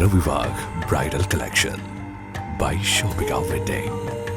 Ravivarg Bridal Collection by Shobika Vinday.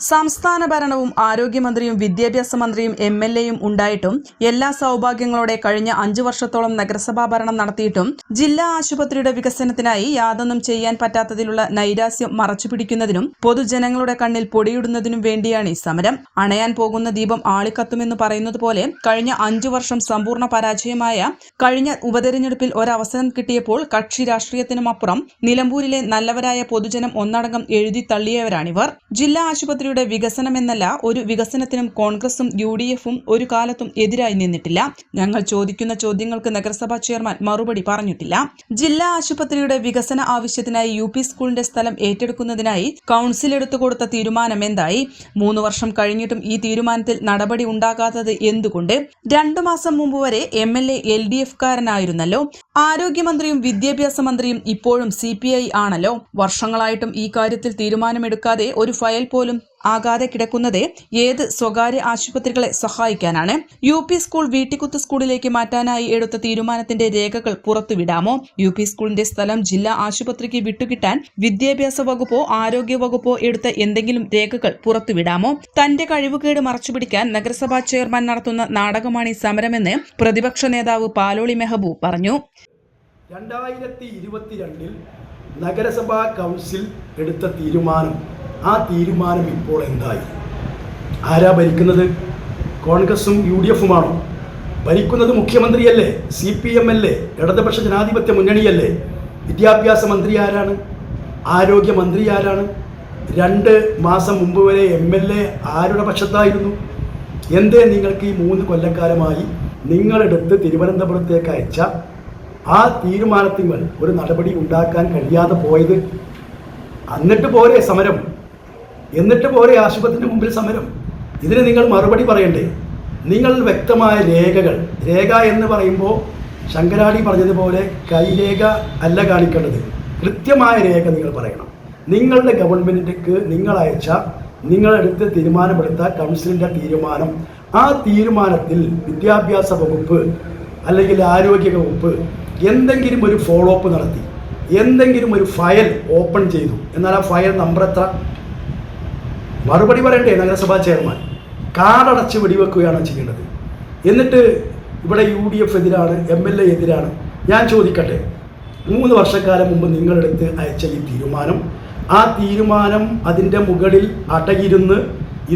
സംസ്ഥാന ഭരണവും ആരോഗ്യമന്ത്രിയും വിദ്യാഭ്യാസ മന്ത്രിയും എം എൽ എയും ഉണ്ടായിട്ടും എല്ലാ സൗഭാഗ്യങ്ങളോടെ കഴിഞ്ഞ അഞ്ചു വർഷത്തോളം നഗരസഭാ ഭരണം നടത്തിയിട്ടും ജില്ലാ ആശുപത്രിയുടെ വികസനത്തിനായി യാതൊന്നും ചെയ്യാൻ പറ്റാത്തതിലുള്ള നൈരാസ്യം മറച്ചുപിടിക്കുന്നതിനും പൊതുജനങ്ങളുടെ കണ്ണിൽ പൊടിയിടുന്നതിനും വേണ്ടിയാണ് ഈ സമരം. അണയാൻ പോകുന്ന ദീപം ആളിക്കത്തുമെന്ന് പറയുന്നത് പോലെ കഴിഞ്ഞ അഞ്ചു വർഷം സമ്പൂർണ പരാജയമായ കഴിഞ്ഞ ഉപതെരഞ്ഞെടുപ്പിൽ ഒരവസരം കിട്ടിയപ്പോൾ കക്ഷി രാഷ്ട്രീയത്തിനുമപ്പുറം നിലമ്പൂരിലെ നല്ലവരായ പൊതുജനം ഒന്നടങ്കം എഴുതി തള്ളിയവരാണിവർ. ജില്ലാ ആശുപത്രിയുടെ വികസനമെന്നല്ല ഒരു വികസനത്തിനും കോൺഗ്രസും യു ഡി എഫും ഒരു കാലത്തും എതിരായി നിന്നിട്ടില്ല. ഞങ്ങൾ ചോദിക്കുന്ന ചോദ്യങ്ങൾക്ക് നഗരസഭാ ചെയർമാൻ മറുപടി പറഞ്ഞിട്ടില്ല. ജില്ലാ ആശുപത്രിയുടെ വികസന ആവശ്യത്തിനായി യു പി സ്കൂളിന്റെ സ്ഥലം ഏറ്റെടുക്കുന്നതിനായി കൗൺസിൽ എടുത്തുകൊടുത്ത തീരുമാനം എന്തായി? മൂന്ന് വർഷം കഴിഞ്ഞിട്ടും ഈ തീരുമാനത്തിൽ നടപടി ഉണ്ടാകാത്തത് എന്തുകൊണ്ട്? രണ്ടു മാസം മുമ്പ് വരെ M L A L D F കാരനായിരുന്നല്ലോ ആരോഗ്യമന്ത്രിയും വിദ്യാഭ്യാസ മന്ത്രിയും ഇപ്പോഴും സി പി ഐ ആണല്ലോ. വർഷങ്ങളായിട്ടും ഈ കാര്യത്തിൽ തീരുമാനമെടുക്കാതെ ഒരു ഫയൽ പോലും ആകാതെ കിടക്കുന്നത് ഏത് സ്വകാര്യ ആശുപത്രികളെ സഹായിക്കാനാണ്? യു പി സ്കൂൾ വീട്ടിക്കുത്ത് സ്കൂളിലേക്ക് മാറ്റാനായി എടുത്ത തീരുമാനത്തിന്റെ രേഖകൾ പുറത്തുവിടാമോ? യു പി സ്കൂളിന്റെ സ്ഥലം ജില്ലാ ആശുപത്രിക്ക് വിട്ടുകിട്ടാൻ വിദ്യാഭ്യാസ വകുപ്പോ ആരോഗ്യ വകുപ്പോ എടുത്ത എന്തെങ്കിലും രേഖകൾ പുറത്തുവിടാമോ? തന്റെ കഴിവുകേട് മറച്ചുപിടിക്കാൻ നഗരസഭാ ചെയർമാൻ നടത്തുന്ന നാടകമാണ് ഈ സമരമെന്ന് പ്രതിപക്ഷ നേതാവ് പാലോളി മെഹബൂബ് പറഞ്ഞു. രണ്ടായിരത്തി ഇരുപത്തിരണ്ടിൽ നഗരസഭാ കൗൺസിൽ എടുത്ത തീരുമാനം ആ തീരുമാനം ഇപ്പോൾ എന്തായി? ആരാ ഭരിക്കുന്നത്? കോൺഗ്രസും യു ഡി എഫുമാണോ ഭരിക്കുന്നത് മുഖ്യമന്ത്രിയല്ലേ? സി പി എം അല്ലേ ഇടതുപക്ഷ ജനാധിപത്യ മുന്നണിയല്ലേ? വിദ്യാഭ്യാസ മന്ത്രി ആരാണ്? ആരോഗ്യമന്ത്രി ആരാണ്? രണ്ട് മാസം മുമ്പ് വരെ എം എൽ എ ആരുടെ പക്ഷത്തായിരുന്നു? എന്തേ നിങ്ങൾക്ക് ഈ മൂന്ന് കൊല്ലക്കാലമായി നിങ്ങളെടുത്ത് തിരുവനന്തപുരത്തേക്ക് അയച്ച ആ തീരുമാനത്തിന്മേൽ ഒരു നടപടി ഉണ്ടാക്കാൻ കഴിയാതെ പോയത് എന്നിട്ട് പോരെ സമരം. എന്നിട്ട് പോരെ ആശുപത്രിന്റെ മുമ്പിൽ സമരം. ഇതിന് നിങ്ങൾ മറുപടി പറയണ്ടേ? നിങ്ങൾ വ്യക്തമായ രേഖകൾ രേഖ എന്ന് പറയുമ്പോൾ ശങ്കരാടി പറഞ്ഞതുപോലെ കൈരേഖ അല്ല കാണിക്കേണ്ടത്. കൃത്യമായ രേഖ നിങ്ങൾ പറയണം. നിങ്ങളുടെ ഗവൺമെന്റിക്ക് നിങ്ങൾ അയച്ച നിങ്ങളെടുത്ത് തീരുമാനമെടുത്ത കൗൺസിലിന്റെ തീരുമാനം. ആ തീരുമാനത്തിൽ വിദ്യാഭ്യാസ വകുപ്പ് അല്ലെങ്കിൽ ആരോഗ്യ വകുപ്പ് എന്തെങ്കിലും ഒരു ഫോളോ അപ്പ് നടത്തി എന്തെങ്കിലും ഒരു ഫയൽ ഓപ്പൺ ചെയ്തു. എന്നാൽ ആ ഫയൽ നമ്പർ എത്ര? മറുപടി പറയണ്ടേ നഗരസഭാ ചെയർമാൻ? കാടടച്ച് വെടിവെക്കുകയാണ് ചെയ്യേണ്ടത്. എന്നിട്ട് ഇവിടെ യു ഡി എഫ് എതിരാണ് എം എൽ എ എതിരാണ്. ഞാൻ ചോദിക്കട്ടെ മൂന്ന് വർഷക്കാലം മുമ്പ് നിങ്ങളെടുത്ത് അയച്ച ഈ തീരുമാനം ആ തീരുമാനം അതിന്റെ മുകളിൽ അടയിരുന്ന്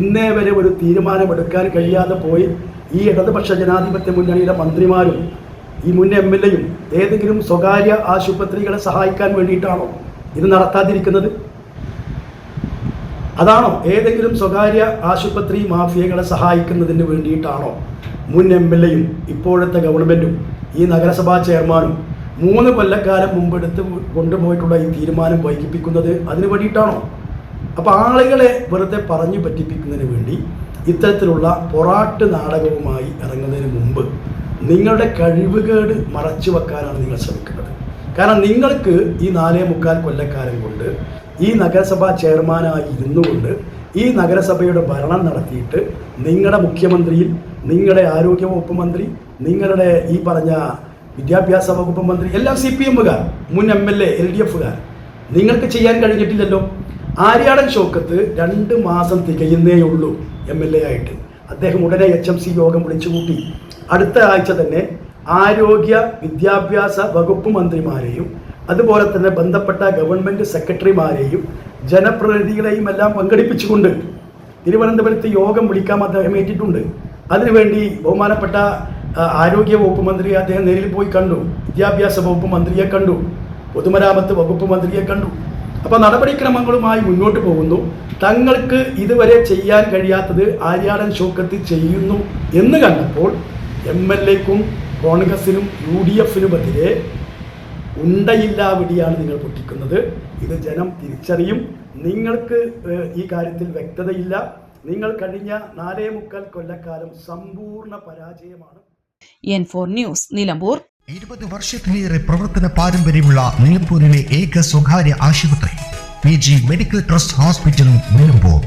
ഇന്നേ വരെ ഒരു തീരുമാനമെടുക്കാൻ കഴിയാതെ പോയി ഈ ഇടതുപക്ഷ ജനാധിപത്യ മുന്നണിയുടെ മന്ത്രിമാരും ഈ മുൻ എം എൽ എയും ഏതെങ്കിലും സ്വകാര്യ ആശുപത്രികളെ സഹായിക്കാൻ വേണ്ടിയിട്ടാണോ ഇത് നടത്താതിരിക്കുന്നത്? അതാണോ ഏതെങ്കിലും സ്വകാര്യ ആശുപത്രി മാഫിയകളെ സഹായിക്കുന്നതിന് വേണ്ടിയിട്ടാണോ മുൻ എം എൽ എയും ഇപ്പോഴത്തെ ഗവൺമെന്റും ഈ നഗരസഭാ ചെയർമാനും മൂന്ന് കൊല്ലക്കാലം മുമ്പെടുത്ത് കൊണ്ടുപോയിട്ടുള്ള ഈ തീരുമാനം വൈകിപ്പിക്കുന്നത് അതിന് വേണ്ടിയിട്ടാണോ? അപ്പോൾ ആളുകളെ വെറുതെ പറഞ്ഞു പറ്റിപ്പിക്കുന്നതിന് വേണ്ടി ഇത്തരത്തിലുള്ള പൊറാട്ട് നാടകവുമായി ഇറങ്ങുന്നതിന് മുമ്പ് നിങ്ങളുടെ കഴിവുകേട് മറച്ചു വെക്കാനാണ് നിങ്ങൾ ശ്രമിക്കുന്നത്. കാരണം നിങ്ങൾക്ക് ഈ നാലേ മുക്കാൽ കൊല്ലക്കാലം കൊണ്ട് ഈ നഗരസഭാ ചെയർമാനായി ഇരുന്നു കൊണ്ട് ഈ നഗരസഭയുടെ ഭരണം നടത്തിയിട്ട് നിങ്ങളുടെ മുഖ്യമന്ത്രിയിൽ നിങ്ങളുടെ ആരോഗ്യ വകുപ്പ് മന്ത്രി നിങ്ങളുടെ ഈ പറഞ്ഞ വിദ്യാഭ്യാസ വകുപ്പ് മന്ത്രി എല്ലാം സി പി എമ്മുകാർ മുൻ M L A L D എഫുകാർ. നിങ്ങൾക്ക് ചെയ്യാൻ കഴിഞ്ഞിട്ടില്ലല്ലോ. ആര്യാടൻ ഷോക്കത്ത് രണ്ട് മാസം തികയുന്നേ ഉള്ളൂ എം എൽ എ ആയിട്ട്. അദ്ദേഹം ഉടനെ എച്ച് എം സി യോഗം വിളിച്ചുകൂട്ടി. അടുത്ത ആഴ്ച തന്നെ ആരോഗ്യ വിദ്യാഭ്യാസ വകുപ്പ് മന്ത്രിമാരെയും അതുപോലെ തന്നെ ബന്ധപ്പെട്ട ഗവൺമെന്റ് സെക്രട്ടറിമാരെയും ജനപ്രതിനിധികളെയും എല്ലാം പങ്കെടുപ്പിച്ചുകൊണ്ട് തിരുവനന്തപുരത്ത് യോഗം വിളിക്കാൻ അദ്ദേഹം ഏറ്റിട്ടുണ്ട്. അതിനുവേണ്ടി ബഹുമാനപ്പെട്ട ആരോഗ്യ വകുപ്പ് മന്ത്രിയെ അദ്ദേഹം നേരിൽ പോയി കണ്ടു. വിദ്യാഭ്യാസ വകുപ്പ് മന്ത്രിയെ കണ്ടു. പൊതുമരാമത്ത് വകുപ്പ് മന്ത്രിയെ കണ്ടു. അപ്പോൾ നടപടിക്രമങ്ങളുമായി മുന്നോട്ട് പോകുന്നു. തങ്ങൾക്ക് ഇതുവരെ ചെയ്യാൻ കഴിയാത്തത് ആര്യാടൻ ഷോക്കത്ത് ചെയ്യുന്നു എന്ന് കണ്ടപ്പോൾ എം എൽ എക്കും കോൺഗ്രസിനും യു ഡി എഫിനുമെതിരെ ഉണ്ടയില്ലാവിടിയാണ് നിങ്ങൾ പൊട്ടിക്കുന്നത്. ഇത് ജനം തിരിച്ചറിയും. നിങ്ങൾക്ക് ഈ കാര്യത്തിൽ വ്യക്തതയില്ല. നിങ്ങൾ കഴിഞ്ഞ നാലേ മുക്കാൽ കൊല്ലക്കാലം സമ്പൂർണ പരാജയമാണ്. N four news Nilambur. ഇരുപത് വർഷത്തിലേറെ പ്രവർത്തന പാരമ്പര്യമുള്ള നിലമ്പൂരിലെ ഏക സ്വകാര്യ ആശുപത്രി P G medical trust hospital Nilambur.